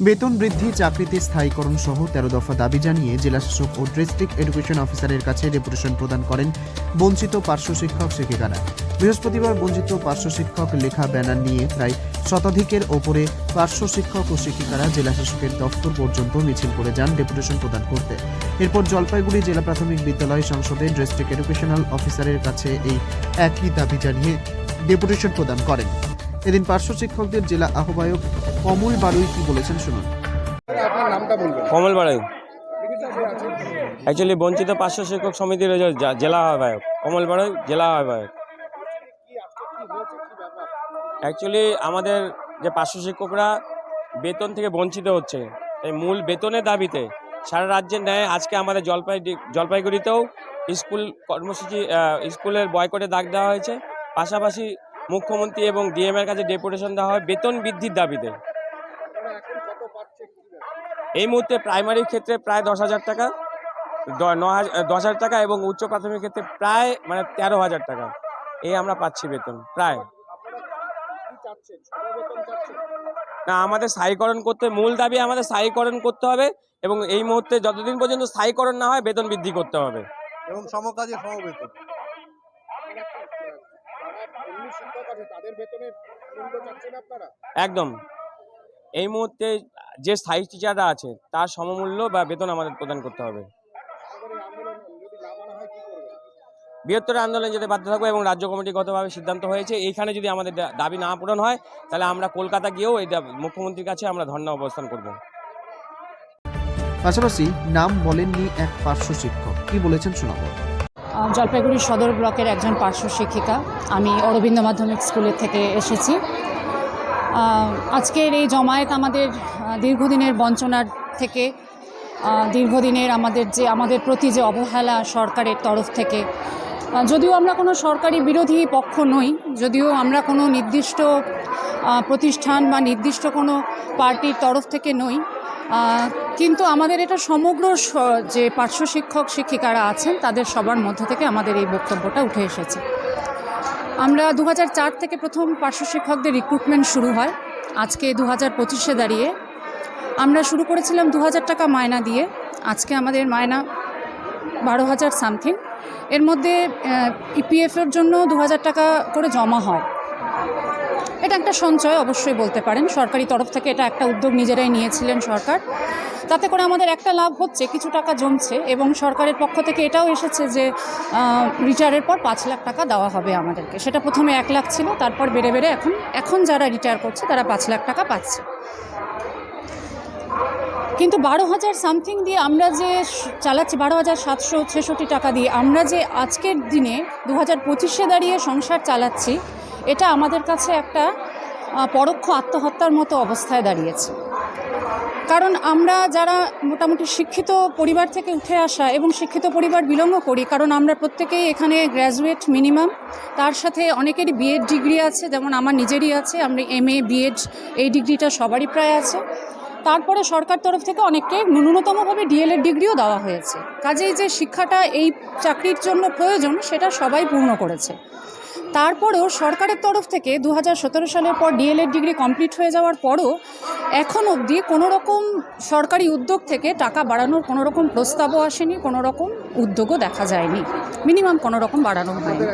বেতন বৃদ্ধি, চাকরিতে স্থায়ীকরণ সহ তেরো দফা দাবি জানিয়ে জেলাশাসক ও ডিস্ট্রিক্ট এডুকেশন অফিসারের কাছে ডেপুটেশন প্রদান করেন বঞ্চিত পার্শ্ব শিক্ষক শিক্ষিকারা। বৃহস্পতিবার বঞ্চিত পার্শ্ব শিক্ষক লেখা ব্যানার নিয়ে প্রায় শতাধিকের ওপরে পার্শ্ব শিক্ষক ও শিক্ষিকারা জেলাশাসকের দফতর পর্যন্ত মিছিল করে যান ডেপুটেশন প্রদান করতে। এরপর জলপাইগুড়ি জেলা প্রাথমিক বিদ্যালয় সংসদে ডিস্ট্রিক্ট এডুকেশনাল অফিসারের কাছে এই একই দাবি জানিয়ে ডেপুটেশন প্রদান করেন। এদিন পার্শ্ব শিক্ষকদের জেলা আহ্বায়ক কমল বারুই কি বলেছেন শুনুন। আপনার নামটা বলবেন। কমল বাড়াই অ্যাকচুয়ালি বঞ্চিত পার্শ্ব শিক্ষক সমিতির জেলা আহ্বায়ক কমল বাড়াই জেলা আহ্বায়ক। অ্যাকচুয়ালি আমাদের যে পার্শ্ব শিক্ষকরা বেতন থেকে বঞ্চিত হচ্ছে এই মূল বেতনের দাবিতে সারা রাজ্যের ন্যায় আজকে আমাদের জলপাই জলপাইগুড়িতেও স্কুল কর্মসূচি স্কুলের বয়কটে ডাক দেওয়া হয়েছে। পাশাপাশি মুখ্যমন্ত্রী এবং ডিএম এর কাছে ডেপুটেশন দেওয়া হয় বেতন বৃদ্ধির দাবিতে। এই মুহূর্তে প্রাইমারির ক্ষেত্রে প্রায় দশ হাজার টাকা দশ হাজার টাকা এবং উচ্চ প্রাথমিক ক্ষেত্রে প্রায় মানে তেরো হাজার টাকা। এই আমরা পাচ্ছি বেতন, প্রায়। না, আমাদের স্থায়ীকরণ করতে, মূল দাবি আমাদের স্থায়ীকরণ করতে হবে এবং এই মুহূর্তে যতদিন পর্যন্ত স্থায়ীকরণ না হয়, বেতন বৃদ্ধি করতে হবে। এবং সমকাজে সমবেতন তাদের বেতনের মূল্য চাচ্ছেন আপনারা? একদম। এই মুহূর্তে যে স্থায়ী টিচাররা আছে তার সমমূল্য বা বেতন আমাদের প্রদান করতে হবে। বৃহত্তর আন্দোলনে যেতে বাধ্য থাকব এবং রাজ্য কমিটিগতভাবে সিদ্ধান্ত হয়েছে এইখানে যদি আমাদের দা- দাবি না পূরণ হয় তাহলে আমরা কলকাতা গিয়েও এই মুখ্যমন্ত্রীর কাছে আমরা ধর্ণা অবস্থান করব। পাশাপাশি নাম বলেননি এক পার্শ্ব শিক্ষক। কি বলেছেন শোনাবো। জলপাইগুড়ি সদর ব্লকের একজন পার্শ্ব শিক্ষিকা। আমি অরবিন্দ মাধ্যমিক স্কুলের থেকে এসেছি। আজকের এই জমায়েত আমাদের দীর্ঘদিনের বঞ্চনার থেকে দীর্ঘদিনের আমাদের যে, আমাদের প্রতি যে অবহেলা সরকারের তরফ থেকে যদিও আমরা কোনো সরকারি বিরোধী পক্ষ নই, যদিও আমরা কোনো নির্দিষ্ট প্রতিষ্ঠান বা নির্দিষ্ট কোনো পার্টির তরফ থেকে নই কিন্তু আমাদের এটা সমগ্র যে পার্শ্ব শিক্ষক শিক্ষিকারা আছেন, তাদের সবার মধ্য থেকে আমাদের এই বক্তব্যটা উঠে এসেছে। আমরা দু থেকে প্রথম পার্শ্ব শিক্ষকদের রিক্রুটমেন্ট শুরু হয়। আজকে দু হাজার পঁচিশে দাঁড়িয়ে আমরা শুরু করেছিলাম দু হাজার টাকা মায়না দিয়ে। আজকে আমাদের মায়না বারো হাজার সামথিং। এর মধ্যে ইপিএফের জন্য দু হাজার টাকা করে জমা হয়। এটা একটা সঞ্চয়, অবশ্যই বলতে পারেন। সরকারি তরফ থেকে এটা একটা উদ্যোগ নিজেরাই নিয়েছিলেন সরকার। তাতে করে আমাদের একটা লাভ হচ্ছে, কিছু টাকা জমছে এবং সরকারের পক্ষ থেকে এটাও এসেছে যে রিটায়ারের পর পাঁচ লাখ টাকা দেওয়া হবে আমাদেরকে। সেটা প্রথমে এক লাখ ছিল, তারপর বেড়ে বেড়ে এখন এখন যারা রিটায়ার করছে, তারা পাঁচ লাখ টাকা পাচ্ছে। কিন্তু বারো হাজার সামথিং দিয়ে আমরা যে চালাচ্ছি, বারো হাজার সাতশো ছেষট্টি টাকা দিয়ে, আমরা যে আজকের দিনে দু হাজার পঁচিশে দাঁড়িয়ে সংসার চালাচ্ছি এটা আমাদের কাছে একটা পরোক্ষ আত্মহত্যার মতো অবস্থায় দাঁড়িয়েছে। কারণ আমরা যারা মোটামুটি শিক্ষিত পরিবার থেকে উঠে আসা এবং শিক্ষিত পরিবার বিলম্ব করি, কারণ আমরা প্রত্যেকেই এখানে গ্র্যাজুয়েট মিনিমাম তার সাথে অনেকেরই বিএড ডিগ্রি আছে, যেমন আমার নিজেরই আছে, আমরা এম এ বিএড এই ডিগ্রিটা সবারই প্রায় আছে। তারপরে সরকার তরফ থেকে অনেককে ন্যূনতমভাবে ডিএলএড ডিগ্রিও দেওয়া হয়েছে। কাজেই যে শিক্ষাটা এই চাকরির জন্য প্রয়োজন, সেটা সবাই পূর্ণ করেছে। তারপরেও সরকারের তরফ থেকে দু হাজার সতেরো সালের পর ডিএলএড ডিগ্রি কমপ্লিট হয়ে যাওয়ার পরও এখন অবধি কোনো রকম সরকারি উদ্যোগ থেকে টাকা বাড়ানোর কোনো রকম প্রস্তাবও আসেনি কোনো রকম উদ্যোগও দেখা যায়নি। মিনিমাম কোনো রকম বাড়ানো হয়নি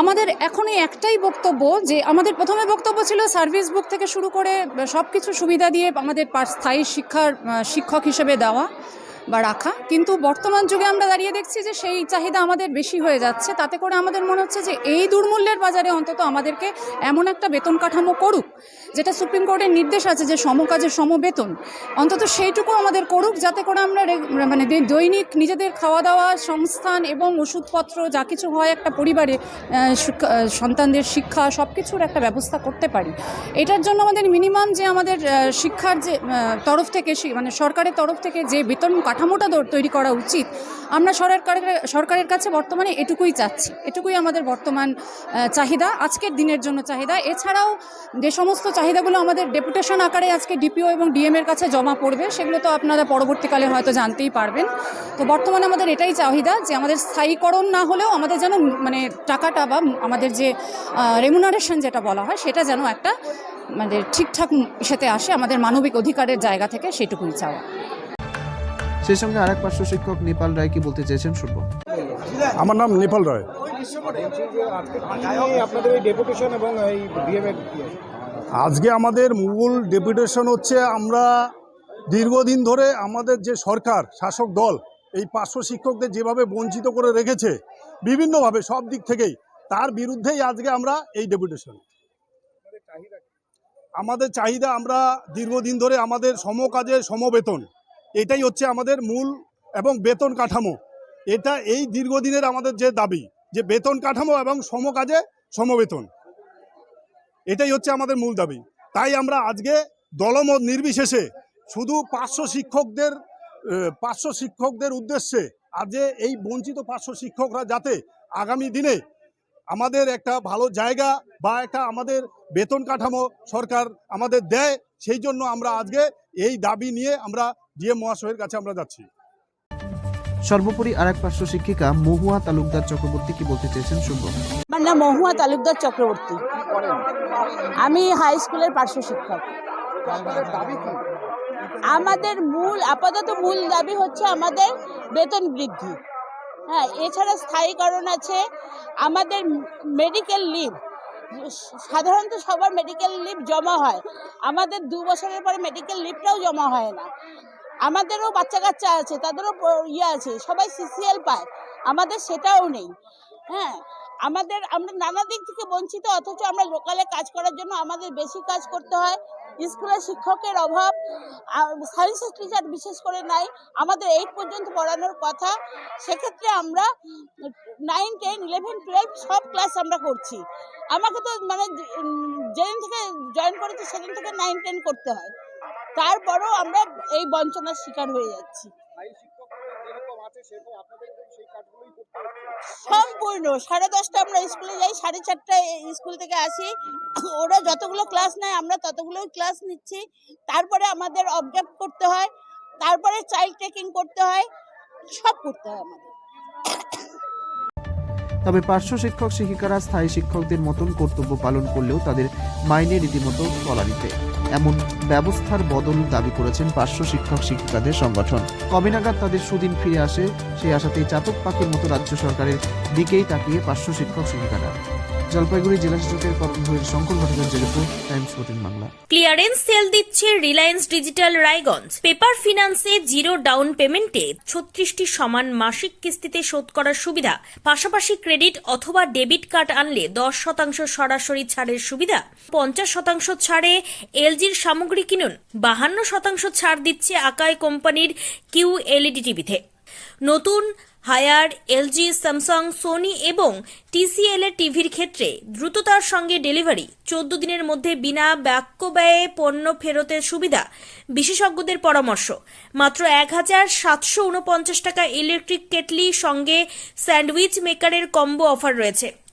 আমাদের এখন এই একটাই বক্তব্য যে আমাদের প্রথমে বক্তব্য ছিল সার্ভিস বুক থেকে শুরু করে সব কিছু সুবিধা দিয়ে আমাদের স্থায়ী শিক্ষার শিক্ষক হিসেবে দেওয়া। বা রাখা। কিন্তু বর্তমান যুগে আমরা দাঁড়িয়ে দেখছি যে সেই চাহিদা আমাদের বেশি হয়ে যাচ্ছে। তাতে করে আমাদের মনে হচ্ছে যে এই দুর্মূল্যের বাজারে অন্তত আমাদেরকে এমন একটা বেতন কাঠামো করুক, যেটা সুপ্রিম কোর্টের নির্দেশ আছে যে সমকাজে সমবেতন। অন্তত সেইটুকু আমাদের করুক, যাতে করে আমরা মানে দৈনিক নিজেদের খাওয়া দাওয়া সংস্থান এবং ওষুধপত্র, যা কিছু হয় একটা পরিবারে সন্তানদের শিক্ষা সব কিছুর একটা ব্যবস্থা করতে পারি। এটার জন্য আমাদের মিনিমাম যে আমাদের শিক্ষার যে তরফ থেকে মানে সরকারের তরফ থেকে যে বেতন কাঠামো কাঠামোটা তৈরি করা উচিত। আমরা সরকারের সরকারের কাছে বর্তমানে এটুকুই চাচ্ছি। এটুকুই আমাদের বর্তমান চাহিদা, আজকের দিনের জন্য চাহিদা। এছাড়াও যে সমস্ত চাহিদাগুলো আমাদের ডেপুটেশন আকারে আজকে ডিপিও এবং ডিএম এর কাছে জমা পড়বে, সেগুলো তো আপনারা পরবর্তীকালে হয়তো জানতেই পারবেন। তো বর্তমানে আমাদের এটাই চাহিদা যে আমাদের স্থায়ীকরণ না হলেও আমাদের যেন মানে টাকাটা বা আমাদের যে রেমুনারেশন যেটা বলা হয়, সেটা যেন একটা আমাদের ঠিকঠাক সাথে আসে, আমাদের মানবিক অধিকারের জায়গা থেকে সেটুকুই চাওয়া। সেই সঙ্গে আরেক পার্শ্ব শিক্ষক নেপাল রায় কি বলতে চেয়েছেন শুনব। আমার নাম নেপাল রায়। আজকে আমাদের মূল ডেপুটেশন হচ্ছে আমরা দীর্ঘদিন ধরে আমাদের যে সরকার, শাসক দল, এই পার্শ্ব শিক্ষকদের যেভাবে বঞ্চিত করে রেখেছে, বিভিন্নভাবে সব দিক থেকেই, তার বিরুদ্ধেই আজকে আমরা এই ডেপুটেশন? আমাদের চাহিদা আমরা দীর্ঘদিন ধরে আমাদের সমকাজে সমবেতন। এটাই হচ্ছে আমাদের মূল এবং বেতন কাঠামো। এটা এই দীর্ঘদিনের আমাদের যে দাবি, যে বেতন কাঠামো এবং সমকাজে সমবেতন। এটাই হচ্ছে আমাদের মূল দাবি। তাই আমরা আজকে দলমত নির্বিশেষে শুধু পাঁচশো শিক্ষকদের পাঁচশো শিক্ষকদের উদ্দেশ্যে আজকে এই বঞ্চিত পাঁচশো শিক্ষকরা যাতে আগামী দিনে আমাদের একটা ভালো জায়গা বা একটা আমাদের বেতন কাঠামো সরকার আমাদের দেয় সেই জন্য আমরা আজকে এই দাবি নিয়ে আমরা ডিএম মহাশয়ের কাছে আমরা যাচ্ছি। সর্বোপরি আরেক পার্শ্ব শিক্ষিকা মহুয়া তালুকদার চক্রবর্তী কি বলতে চেয়েছেন শুনব। আমার নাম মহুয়া তালুকদার চক্রবর্তী। আমি হাই স্কুলের পার্শ্ব শিক্ষক। দাবি আমাদের মূল আপাতত মূল দাবি হচ্ছে আমাদের বেতন বৃদ্ধি। হ্যাঁ এছাড়া স্থায়ীকরণ আছে আমাদের মেডিকেল লিভ সাধারণত সবার মেডিকেল লিভ জমা হয়। আমাদের দু বছরের পরে মেডিকেল লিভটাও জমা হয় না। আমাদেরও বাচ্চা কাচ্চা আছে, তাদেরও ইয়ে আছে, সবাই সিসিএল পায়। আমাদের সেটাও নেই। হ্যাঁ আমাদের, আমরা নানা দিক থেকে বঞ্চিত, অথচ আমরা লোকালে কাজ করার জন্য আমাদের বেশি কাজ করতে হয়। স্কুলে শিক্ষকের অভাব সায়েন্সের টিচার বিশেষ করে নাই। আমাদের এইট পর্যন্ত পড়ানোর কথা। সেক্ষেত্রে আমরা নাইন টেন ইলেভেন টুয়েলভ সব ক্লাস আমরা করছি। আমাকে তো মানে যেদিন থেকে জয়েন করেছি, সেদিন থেকে নাইন টেন করতে হয়। তারপরেও আমরা এই বঞ্চনার শিকার হয়ে যাচ্ছি। সম্পূর্ণ। সাড়ে দশটা আমরা স্কুলে যাই, সাড়ে চারটায় স্কুল থেকে আসি। ওরা যতগুলো ক্লাস নেয়, আমরা ততগুলোই ক্লাস নিচ্ছি। তারপরে আমাদের অবজার্ভ করতে হয়, তারপরে চাইল্ড টেকিং করতে হয়, সব করতে হয় আমাদের। তবে পার্শ্ব শিক্ষক, শিক্ষিকারা, স্থায়ী শিক্ষকদের মতন কর্তব্য পালন করলেও তাদের মাইনে রীতিমতো তলানিতে। এমন ব্যবস্থার বদল দাবি করেছেন পার্শ্ব শিক্ষক শিক্ষিকাদের সংগঠন। কবে নাগাদ তাদের সুদিন ফিরে আসে, সেই আশাতেই চাতক পাখির মতো রাজ্য সরকারের দিকেই তাকিয়ে পার্শ্ব শিক্ষক শিক্ষিকারা। জলপাইগুড়ি জেলা কর্মভূমির Shankar report, Times fourteen Bangla. Clearance sale দিচ্ছে রিলায়েন্স ডিজিটাল রায়গঞ্জ। পেপার ফিনান্সে জিরো ডাউন পেমেন্টে ছত্রিশটি সমান মাসিক কিস্তিতে শোধ করার সুবিধা। পাশাপাশি ক্রেডিট অথবা ডেবিট কার্ড আনলে দশ শতাংশ সরাসরি ছাড়ের সুবিধা। পঞ্চাশ শতাংশ ছাড়ে এলজির সামগ্রী কিনুন। বাহান্ন শতাংশ ছাড় দিচ্ছে আকাই কোম্পানির কিউ এলইডি টিভিতে। নতুন হায়ার এলজি স্যামসাং, সোনি এবং টিসিএল এর টিভির ক্ষেত্রে দ্রুততার সঙ্গে ডেলিভারি। চোদ্দ দিনের মধ্যে বিনা বাক্য ব্যয়ে পণ্য ফেরতের সুবিধা। বিশেষজ্ঞদের পরামর্শ, মাত্র এক হাজার সাতশো উনপঞ্চাশ টাকা ইলেকট্রিক কেটলি সঙ্গে স্যান্ডউইচ মেকারের কম্বো অফার রয়েছে।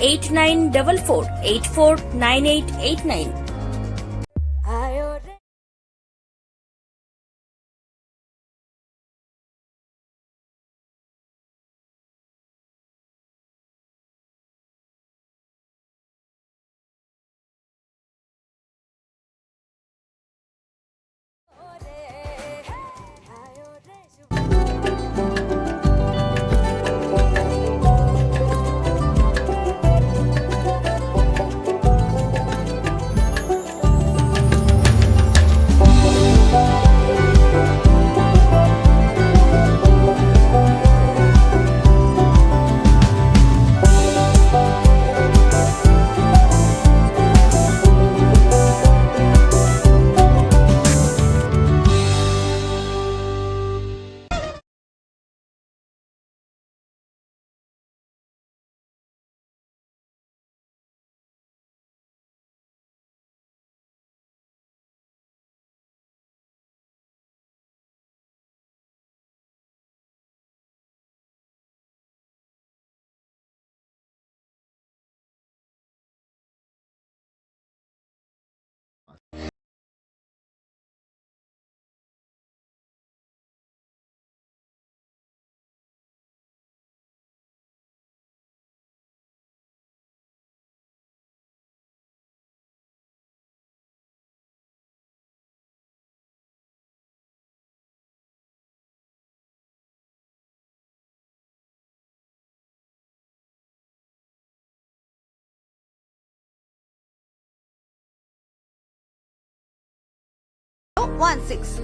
8944 849889 one six.